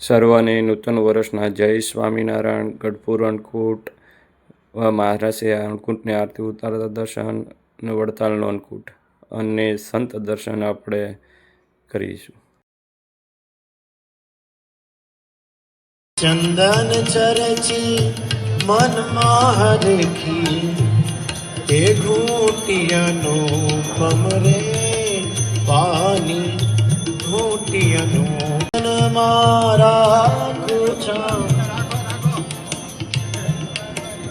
સર્વને નૂતન વર્ષના જય સ્વામિનારાયણ ગઢપુર અન્નકૂટ મહારાષ્ટ્રીય અન્નકૂટની આરતી ઉતારતા દર્શન વડતાલનો અન્નકૂટ અને સંત દર્શન આપણે કરીશું. ચંદન ચરચી મનમાં હરખી એ ઘૂંટિયાનો કમરે પાણી, ઘૂંટિયાનો મારા કુછા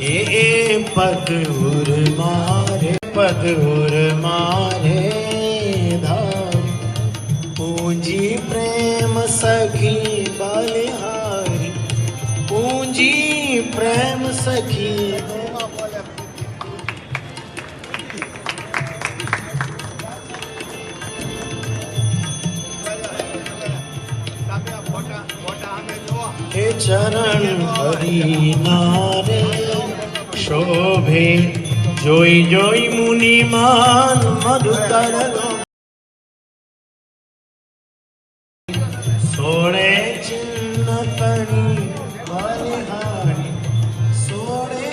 એ એ પદ ઉર મારે પગ ઉર મારે ધાર પૂંજી પ્રેમ સખી બલિહારી પૂંજી પ્રેમ સખી চরণ হরিনারে শোভে জয় জয় মুনিমান মধুতর। সোড়ে চিহ্ন করি বলিহারি সোড়ে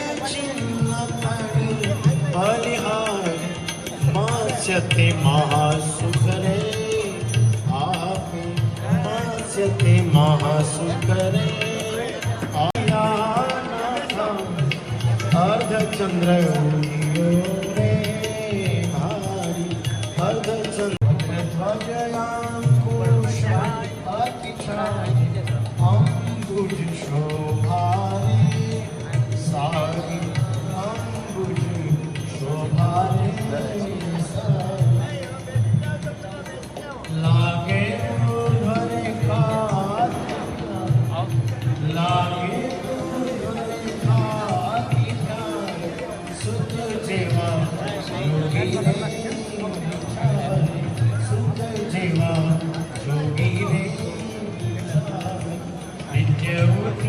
মহাসুখরে। चंद्र रे भारी भगचंद्रध्वजया कुशाति अतिशायि अम्बुजशो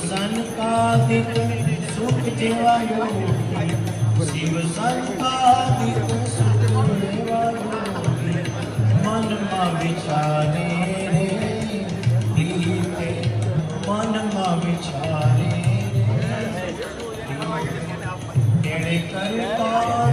સંકાદિત સુખ જેવાયો શિવ સંકાદિત સુખ જેવાયો મનમાં વિચારે રે કરતા